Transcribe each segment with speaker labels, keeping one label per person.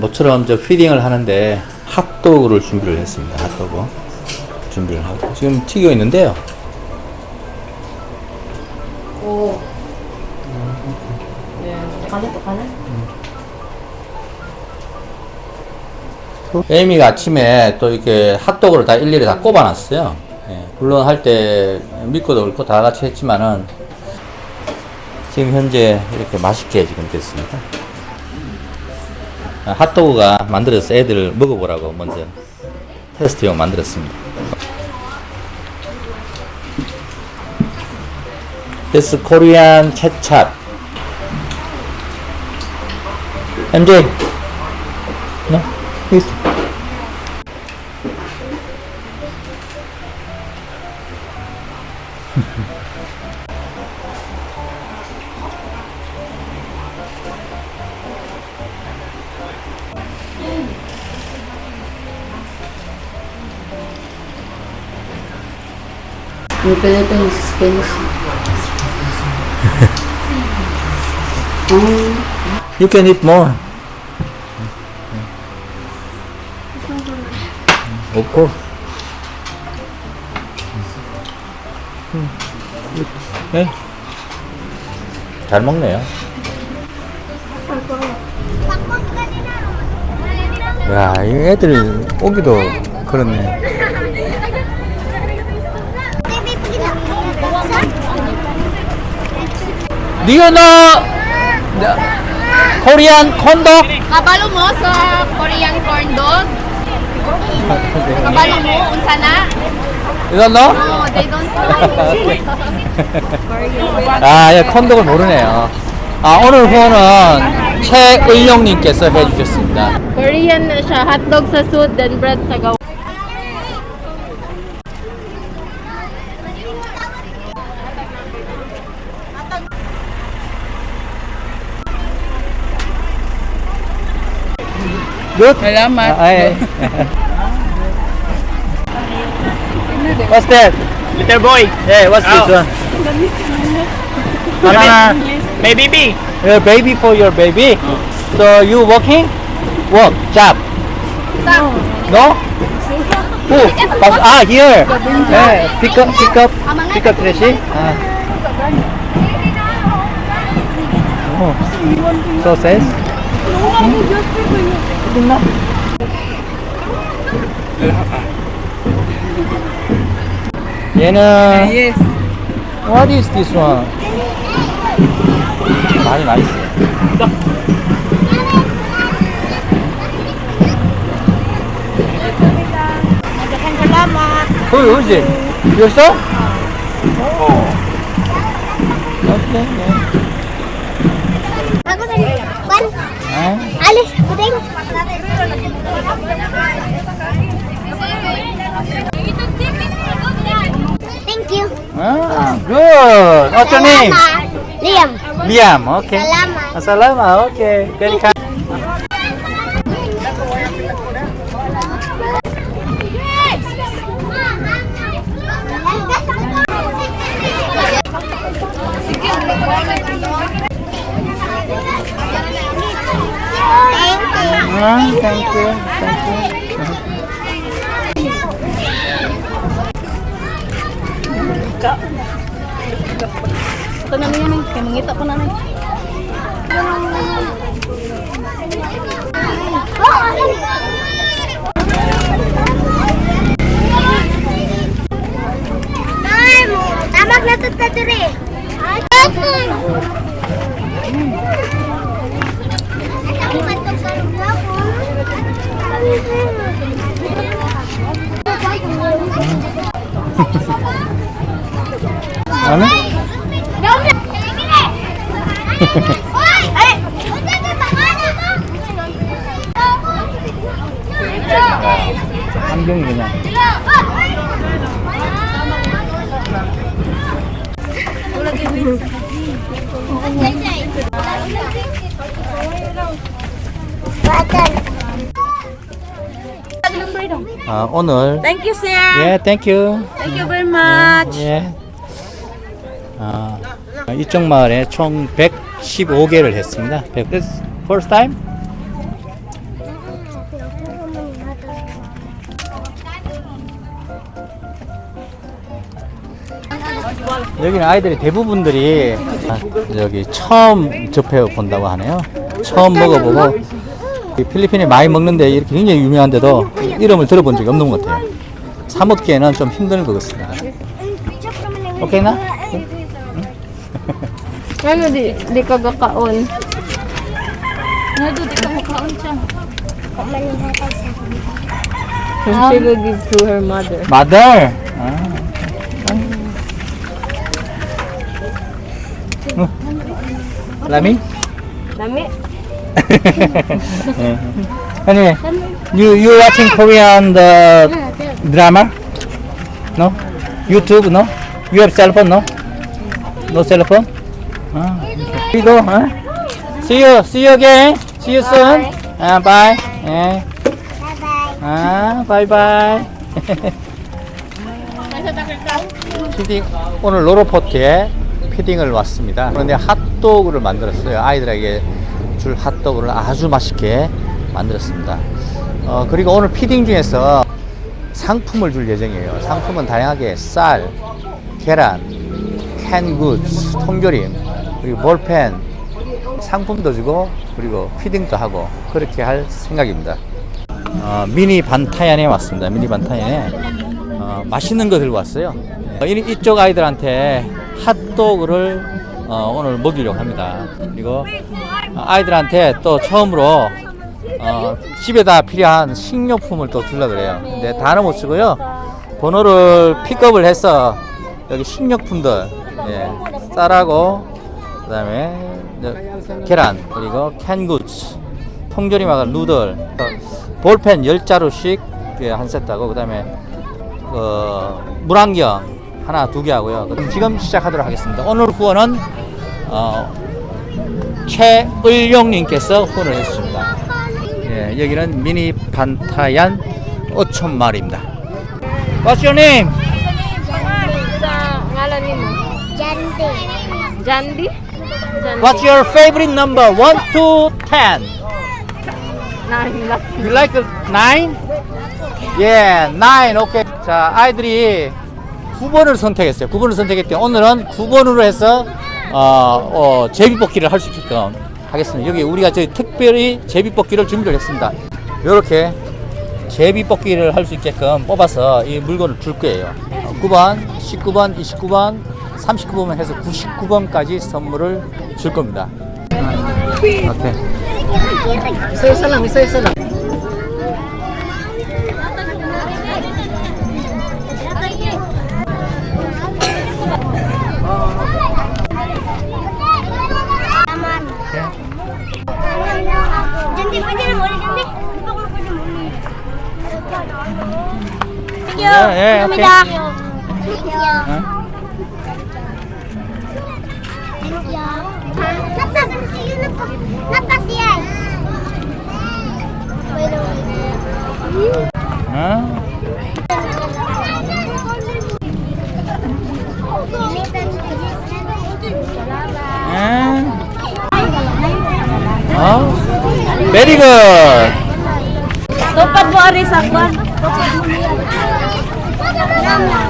Speaker 1: 모처럼 저 피딩을 하는데 핫도그를 준비를 했습니다. 핫도그 준비를 하고 지금 튀겨 있는데요.
Speaker 2: 오. 네. 가네 또 가네.
Speaker 1: 에이미가 아침에 또 이렇게 핫도그를 다 일일이 다 꼽아놨어요. 예, 물론 할 때 믿고도 그렇고 다 같이 했지만은 지금 현재 이렇게 맛있게 지금 됐습니다. 아, 핫도그가 만들어서 애들 먹어보라고 먼저 테스트용 만들었습니다. This Korean ketchup. MJ.
Speaker 2: Philippines, Spanish. um,
Speaker 1: You can eat more. Of course. 네. 잘 먹네요. 야, 이 애들 오기도 그렇네. Do you know the Korean condog?
Speaker 3: Kabalo mo sa Korean corn dog? Kabalo mo, unsa na?
Speaker 1: You don't know?
Speaker 3: No, they don't know.
Speaker 1: 아, 예, 컨덕을 모르네요. 아, 오늘 후원은 최의용님께서 해주셨습니다.
Speaker 3: Korean na siya, hotdog sa suit, then bread sa gawa.
Speaker 1: Good? Salamat. ay. what's that?
Speaker 4: Little boy,
Speaker 1: Hey, what's this
Speaker 4: Oh.
Speaker 1: one? Banana.
Speaker 4: may baby.
Speaker 1: A baby for your baby. So you working? Work, job. No. Who? Pas- ah, here. Yeah, pick up, pick up, pick up trash. Ah. Oh, so says. Hmm? 얘는
Speaker 5: Yes.
Speaker 1: What is this one? 많이 맛있어요. Who, who's it? Yourself? Oh. Okay, yeah.
Speaker 6: Aku tadi ban
Speaker 1: Ah,
Speaker 6: alis puding. Thank you.
Speaker 1: ah, good. What's your name?
Speaker 6: Liam.
Speaker 1: Liam, okay.
Speaker 6: Selamat.
Speaker 1: Assalamualaikum, okay. Very
Speaker 6: Hả?
Speaker 1: Đúng rồi. Ăn vô người nè. Uh, 오늘
Speaker 5: Thank you, sir.
Speaker 1: Yeah, thank you.
Speaker 5: Thank you very much.
Speaker 1: Yeah. yeah. 아, 이쪽 마을에 총 115개를 했습니다. 100. This first time? 여기는 아이들이 대부분들이 아, 여기 처음 접해 본다고 하네요. 처음 먹어보고 필리핀에 많이 먹는데 이렇게 굉장히 유명한데도 이름을 들어본 적이 없는 것 같아요. 사먹기에는 좀 힘든 것 같습니다. 음, 음, 음. 오케이 나?
Speaker 3: Ano di, di ka gakaon? Ano di ka gakaon siya? Kumalumatay sa akin. Um, she will give to her mother.
Speaker 1: Mother! Ah. Hmm. Lami?
Speaker 3: Lami?
Speaker 1: anyway, you you watching Korean the drama? No? YouTube no? You have cell phone no? No cell phone? Okay. We go, huh? See you, see you again. See you soon. Ah, bye. Eh. 아, 바이바이. 피딩 오늘 로로포트에 피딩을 왔습니다. 그런데 핫도그를 만들었어요. 아이들에게 줄 핫도그를 아주 맛있게 만들었습니다. 어, 그리고 오늘 피딩 중에서 상품을 줄 예정이에요. 상품은 다양하게 쌀, 계란, 캔굿즈, 통조림, 그리고 볼펜 상품도 주고 그리고 피딩도 하고 그렇게 할 생각입니다. 어, 미니 반타얀에 왔습니다. 미니 반타얀에 어, 맛있는 거 들고 왔어요. 어, 이, 이쪽 아이들한테 핫도그를 어, 오늘 먹이려고 합니다. 그리고 어, 아이들한테 또 처음으로 어, 집에다 필요한 식료품을 또 주려 그래요. 근데 다는 못 쓰고요. 번호를 픽업을 해서 여기 식료품들, 예, 쌀하고 그다음에 계란 그리고 캔굿즈, 통조림하고 누들, 볼펜 10자루씩 예, 한 세트하고 그다음에 어, 물안경 하나 두 개 하고요. 그럼 지금 시작하도록 하겠습니다. 오늘 후원은 어, 최을용님께서 후원을 해주십니다. 예, 여기는 미니 반타얀 어촌 마을입니다. What's your name?
Speaker 3: Jandy.
Speaker 1: What's your favorite number? 1 to 10.
Speaker 3: Nine lucky.
Speaker 1: You like a 9? Yeah, 9. 오케이. 자, 아이들이 9번을 선택했어요. 9번을 선택했더니 오늘은 9번으로 해서 어, 어, 제비뽑기를 할 수 있게끔 하겠습니다. 여기 우리가 저희 특별히 제비뽑기를 준비를 했습니다. 이렇게 제비뽑기를 할 수 있게끔 뽑아서 이 물건을 줄 거예요. 어, 9번, 19번, 29번, 39번 해서 99번까지 선물을 줄 겁니다. 오케이.
Speaker 6: Muli? Thank you.
Speaker 1: Yeah, yeah, okay.
Speaker 6: Kamida. Thank you.
Speaker 1: 어? Very good.
Speaker 3: Topat mo ari sakwan. Tupat mo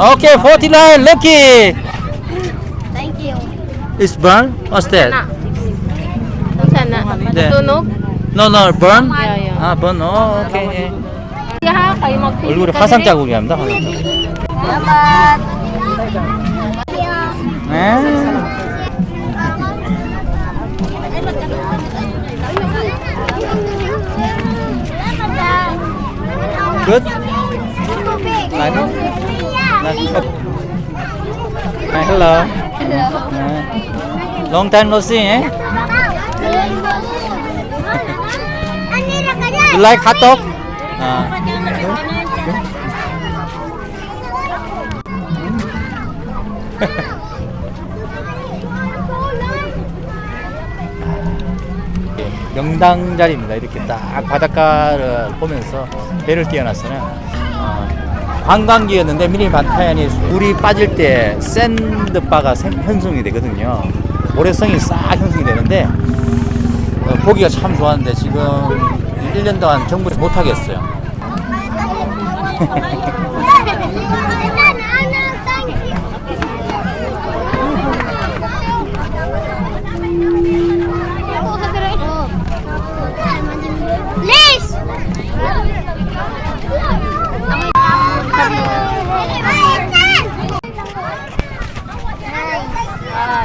Speaker 1: Okay, 49. Lucky.
Speaker 6: Thank you.
Speaker 1: It's burn. What's that?
Speaker 3: Na. Sana.
Speaker 1: 네.
Speaker 3: Tunog?
Speaker 1: No, no, burn.
Speaker 3: Yeah, yeah.
Speaker 1: 아, burn. 어, 오케이. 예.
Speaker 3: Ha, kayo mag
Speaker 1: 얼굴에 화상 자국이 납니다. 화상 자국.
Speaker 6: Salamat.
Speaker 1: 네. Good. Lani? Lani. Hi, hello. 네. Long time no see, eh? You like hot dog? 아. 명당 자리입니다. 이렇게 딱 바닷가를 보면서 배를 띄워놨어요. 어, 관광지였는데 미니 반타ян이 물이 빠질 때 샌드바가 생- 형성이 되거든요. 모래성이 싹 형성이 되는데 어, 보기가 참 좋았는데 지금 1년 동안 정부에서 못하겠어요.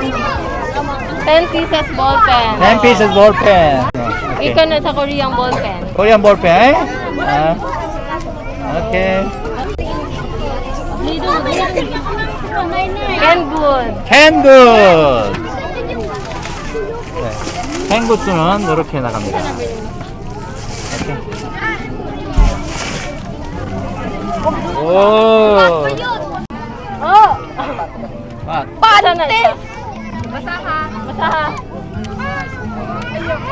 Speaker 3: 10 pieces ball pen.
Speaker 1: 10 pieces ball pen. Okay.
Speaker 3: Ikaw na sa Korean ball pen.
Speaker 1: Korean ball pen, eh? Ah. Okay.
Speaker 3: Can good.
Speaker 1: Can good. 네. 캔굿스는 이렇게 나갑니다. 이렇게. 오.
Speaker 3: 어.
Speaker 1: 아.
Speaker 3: 반대. Basaha. Basaha.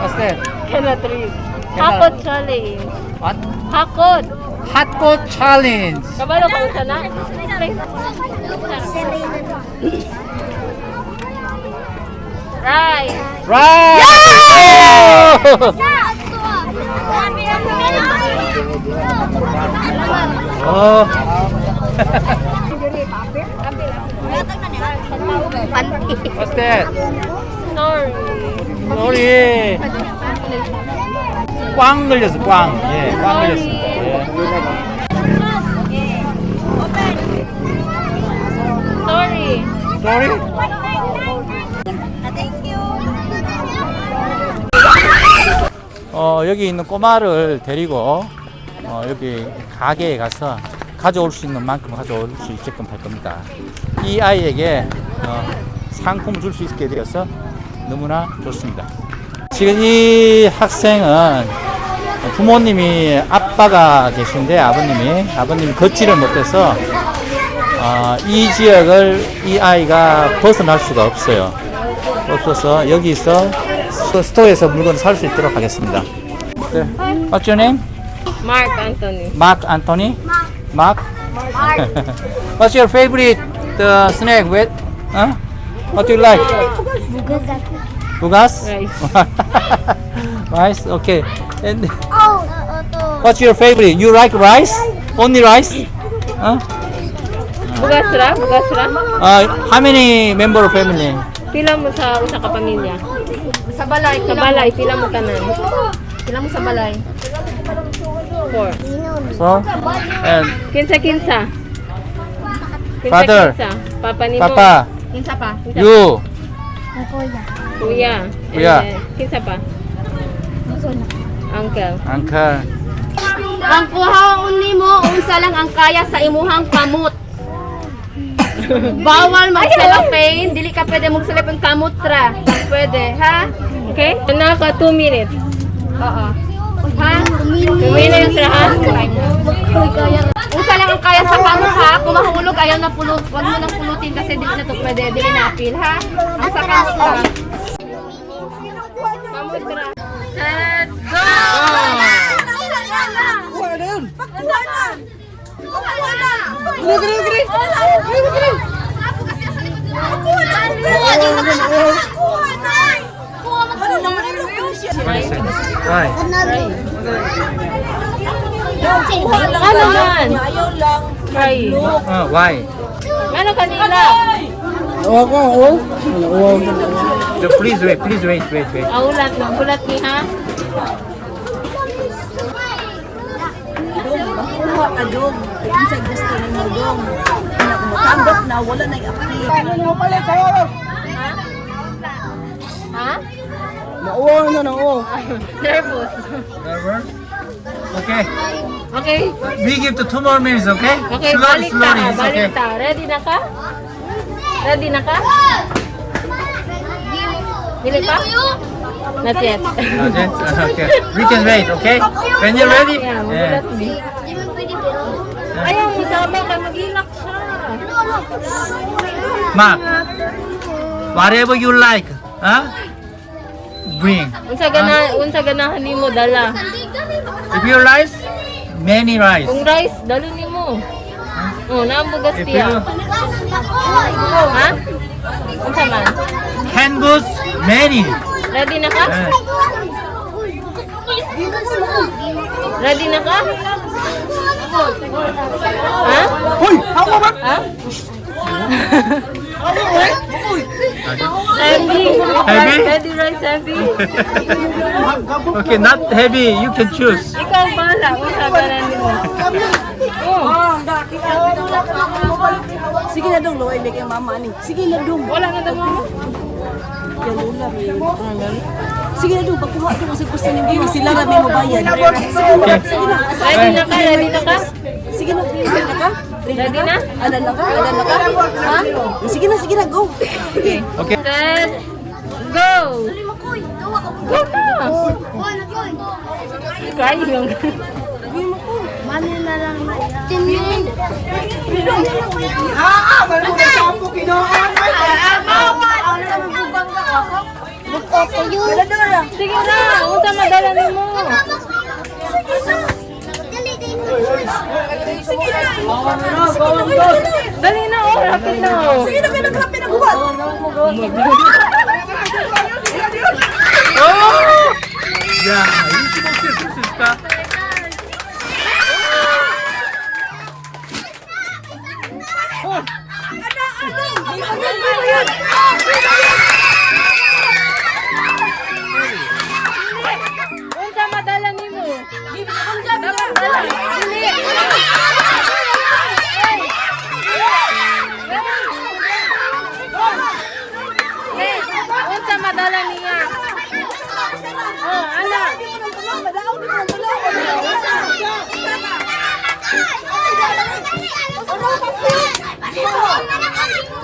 Speaker 1: What's that?
Speaker 3: Cannot read. Hakot challenge.
Speaker 1: What?
Speaker 3: Hakot.
Speaker 1: Coat challenge.
Speaker 3: Kabalo kang sana? Right.
Speaker 1: Right. Oh. What's that?
Speaker 3: Sorry.
Speaker 1: Sorry. 꽝 걸렸어, 꽝. 예, 꽝 걸렸습니다. 예.
Speaker 3: Sorry.
Speaker 1: Sorry? 어, 여기 있는 꼬마를 데리고 어, 여기 가게에 가서 가져올 수 있는 만큼 가져올 수 있게끔 할 겁니다. 이 아이에게 어, 상품을 줄 수 있게 되어서 너무나 좋습니다. 지금 이 학생은 부모님이 아빠가 계신데 아버님이 아버님이 걷지를 못해서 어, 이 지역을 이 아이가 벗어날 수가 없어요. 없어서 여기서 스- 스토어에서 물건을 살 수 있도록 하겠습니다. 네. What's your name?
Speaker 3: Mark Anthony.
Speaker 1: Mark Anthony? Mark? What's your favorite uh, snack? With? Huh? What do you like? Bugas?
Speaker 3: Rice.
Speaker 1: rice? Okay. And
Speaker 6: Oh, to.
Speaker 1: what's your favorite? You like rice? Only rice? Huh?
Speaker 3: Bugas ra? Bugas ra?
Speaker 1: Uh, how many member of family?
Speaker 3: Pila mo sa usa ka pamilya?
Speaker 2: Sa balay.
Speaker 3: Sa balay, pila mo tanan?
Speaker 2: Pila mo sa balay.
Speaker 3: Four.
Speaker 1: So, and
Speaker 3: Kinsa kinsa? Kinsa
Speaker 1: Father.
Speaker 3: kinsa? Papa ni
Speaker 1: Papa,
Speaker 2: Kinsa pa?
Speaker 1: you,
Speaker 3: Kuya.
Speaker 1: Kuya.
Speaker 3: Eh, kinsa pa? Uncle.
Speaker 1: uncle.
Speaker 2: Ang kuhaon nimo unsa lang ang kaya sa imuhang kamot. Bawal mag-cellophane, dili ka pwede mag-cellophane kamot ra. Pwede, ha?
Speaker 3: Okay? Na ka 2 minutes.
Speaker 2: Oo. Ha?
Speaker 3: Two minutes ra ha?
Speaker 2: Kung lang ang kaya sa pamuk ha, kung mahulog ayaw na pulot, huwag mo nang pulutin kasi dili na to pwede, dili na apil ha. Ang sa pamuk ha.
Speaker 3: Pamuk na.
Speaker 2: Let's go!
Speaker 4: Kuha na yun! Kuha na! Kuha na! Kuha na! Kuha na! Kuha na!
Speaker 1: Why? Why?
Speaker 3: Ano yan? Ayaw lang. Try.
Speaker 1: Ah, why?
Speaker 3: Ano kanina? Oo ko, oo. Oo.
Speaker 1: So please wait, please wait, wait, wait.
Speaker 3: Ah, ulat lang. Ulat ni ha?
Speaker 4: Kuha adog. Isa gusto ng magong. Nakumatanggap na wala na i-update.
Speaker 3: Ha? Ha?
Speaker 4: Nauwa na, nauwa.
Speaker 3: Nervous.
Speaker 1: Nervous? Okay.
Speaker 3: Okay.
Speaker 1: We give to two more minutes, okay?
Speaker 3: Okay,
Speaker 1: slowly,
Speaker 3: balik ta.
Speaker 1: slowly, it's
Speaker 3: Balik
Speaker 1: okay.
Speaker 3: ta. Ready na ka? Ready na ka? Dili pa? Not yet.
Speaker 1: Okay, okay. We can wait, okay? When you're ready?
Speaker 3: Yeah,
Speaker 1: Yeah.
Speaker 3: magulat ni.
Speaker 6: Di mo pwede pero.
Speaker 3: Ayaw
Speaker 1: Mark, whatever you like, huh? Bring.
Speaker 3: Unsa gana unsa ganahan nimo dala?
Speaker 1: If you rice, many rice.
Speaker 3: Kung rice dalo nimo. Oh, naambugas
Speaker 1: If
Speaker 3: tiya.
Speaker 1: you
Speaker 3: Ha? Unsa man?
Speaker 1: canned goods, many.
Speaker 3: Ready na ka?
Speaker 1: Eh,
Speaker 3: Ready na ka? Ha? Ha? Heavy.
Speaker 1: Heavy?
Speaker 3: Ready rice heavy.
Speaker 1: okay, not heavy. You can choose.
Speaker 3: Ikaw bala unsa ganahan nimo? Oh,
Speaker 4: Sige na dong, loy kay mama ni. Sige na dong.
Speaker 3: wala na daw mo.
Speaker 4: Kaya lula mi. Sige na dong, pagkuha ka sa gusto ni Bibi, sila na may mabayad. Sige na,
Speaker 1: Okay.
Speaker 4: sige na.
Speaker 3: Ready na ka? Ready na ka?
Speaker 4: Sige na, ready na ka?
Speaker 3: Ready na?
Speaker 4: Alala ka? Alala ka? Ha? Sige na, sige na, go.
Speaker 3: Okay.
Speaker 1: Okay.
Speaker 3: Then, go! Go na! Kaya yung...
Speaker 6: Mami na lang. na. Tinin! Ah, ah! Malamang
Speaker 3: ka sa ako kinuhaan! Bawal!
Speaker 6: Ako na
Speaker 3: nagbubang na ako. Magpapayo!
Speaker 4: Sige na!
Speaker 1: Huwag sa madala mo! Sige na! Sige na. Sige na.
Speaker 3: Dali na, oh. Rapid na, oh. Sige na, pinag-rap, pinag-uhat. Oh! Yeah, you should
Speaker 1: this, this is stuff. Ano, ano? Ano,
Speaker 3: ano? Madala niya? Oh, ana.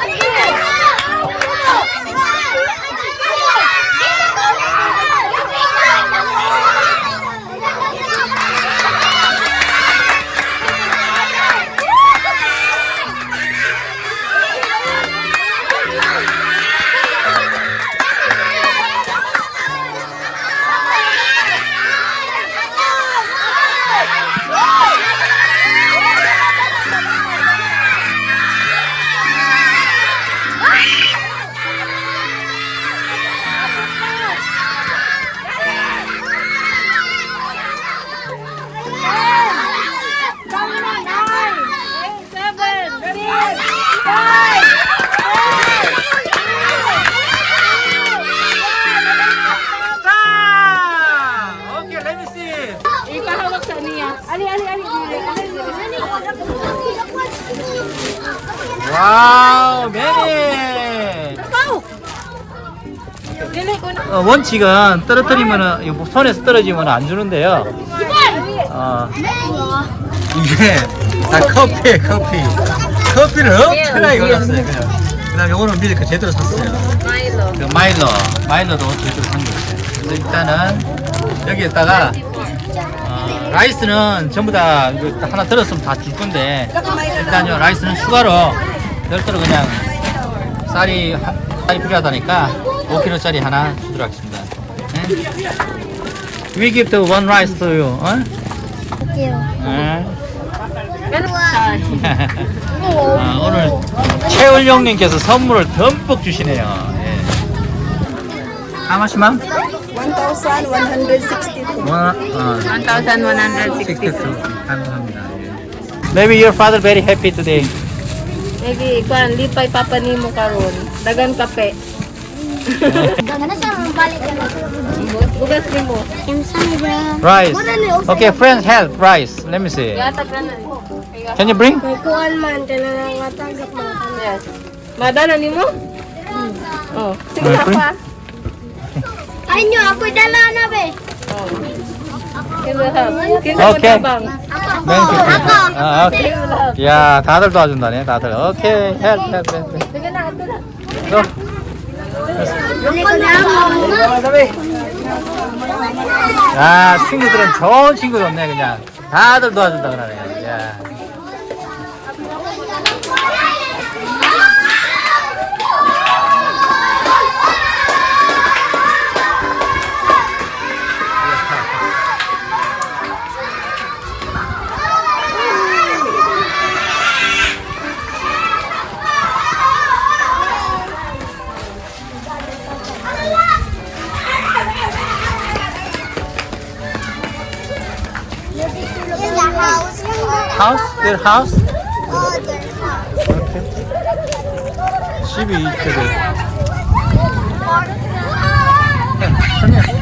Speaker 3: Seven,
Speaker 1: 와우,
Speaker 3: na.
Speaker 1: 어, 원칙은 떨어뜨리면은 이거 손에서 떨어지면 안 주는데요. 어, 이게 다 커피에 커피. 커피를 엄청나게 골랐어요. 그냥. 그 다음에 오늘 밀크 제대로 샀어요. 그 마일로, 마일로도 제대로 산거 있어요. 그래서 일단은 여기에다가 어, 라이스는 전부 다 이거 하나 들었으면 다 줄 건데 일단 요 라이스는 추가로 별도로 그냥 쌀이 하- 쌀이 필요하다니까 5kg짜리 하나 주도록 하겠습니다. 네? We give the one rice to you. 어? 네. 아, 오늘 최을용님께서 선물을 듬뿍 주시네요. 예. How much, ma'am?
Speaker 4: 1,162.
Speaker 1: 원, 어,
Speaker 3: 1,162.
Speaker 1: 감사합니다. 예. Maybe your father very happy today.
Speaker 3: Maybe, kwan, lipay papanimo karon. Dagan kape.
Speaker 6: Dagan na sa balik ka na.
Speaker 3: Bugas ni
Speaker 6: mo.
Speaker 1: Rice. Okay, friends, help. Rice. Let me see. Can you bring?
Speaker 6: May kuan man. Tanangatanggap mo.
Speaker 3: Yes. Madana ni mo? Oh. Sige na pa.
Speaker 6: Ay nyo, ako dala na be.
Speaker 3: Oh.
Speaker 1: Okay. You.
Speaker 6: Ako.
Speaker 1: 아, 오케이. 야, 다들 도와준다네, 다들. 오케이. Go.
Speaker 6: Ako na ako.
Speaker 1: 야, 친구들은 좋은 친구였네, 그냥. 다들 도와준다 그러네. 야. House? Their house?
Speaker 6: Oh, their house.
Speaker 1: Okay. 집이 이렇게 돼. Come here.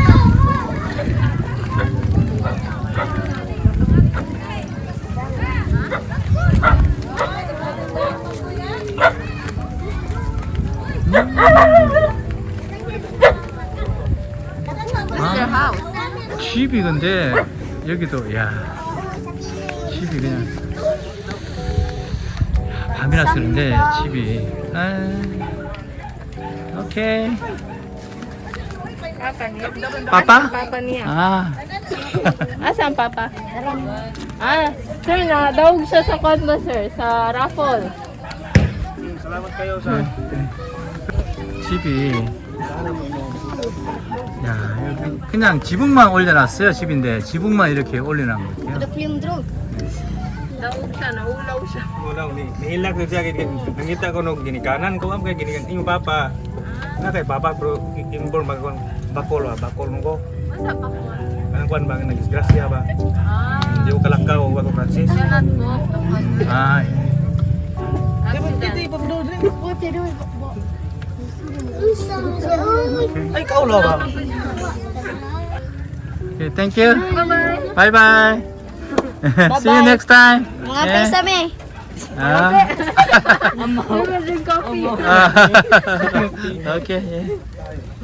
Speaker 1: 아, 집이 근데 여기도 야 집이 그냥 야, 밤이라서 그런데 집이 아 오케이
Speaker 3: Papa Papa niya.
Speaker 1: 아
Speaker 3: Asan papa? Ah, sir, nakadaog siya sa kwan mo, sir, sa raffle.
Speaker 1: 네. 집이 야 여기 그냥 지붕만 올려놨어요 집인데 지붕만 이렇게 올려놓은 것 같아요
Speaker 6: Film drone.
Speaker 3: Daog siya, naulaw siya.
Speaker 5: Wala ni nihilak na siya gini nangita ko nung gini kanan ko am kay gini kan imo papa. Na kay papa pero imbor magkon bakol ba bakol mo ko.
Speaker 3: Asa pa ko?
Speaker 5: Kanang kuan ba nga nagisgrasya ba.
Speaker 3: Ah,
Speaker 5: Hindi ko kalakaw wa ko Francis.
Speaker 3: kanan mo.
Speaker 1: 아 예.
Speaker 5: Ay kaulo ba?
Speaker 1: Okay, thank you bye Bye-bye. See you next time.
Speaker 6: Mga
Speaker 1: yeah.
Speaker 6: pesame.
Speaker 1: Ah.
Speaker 3: Amaw.
Speaker 1: Amaw. Okay. Yeah.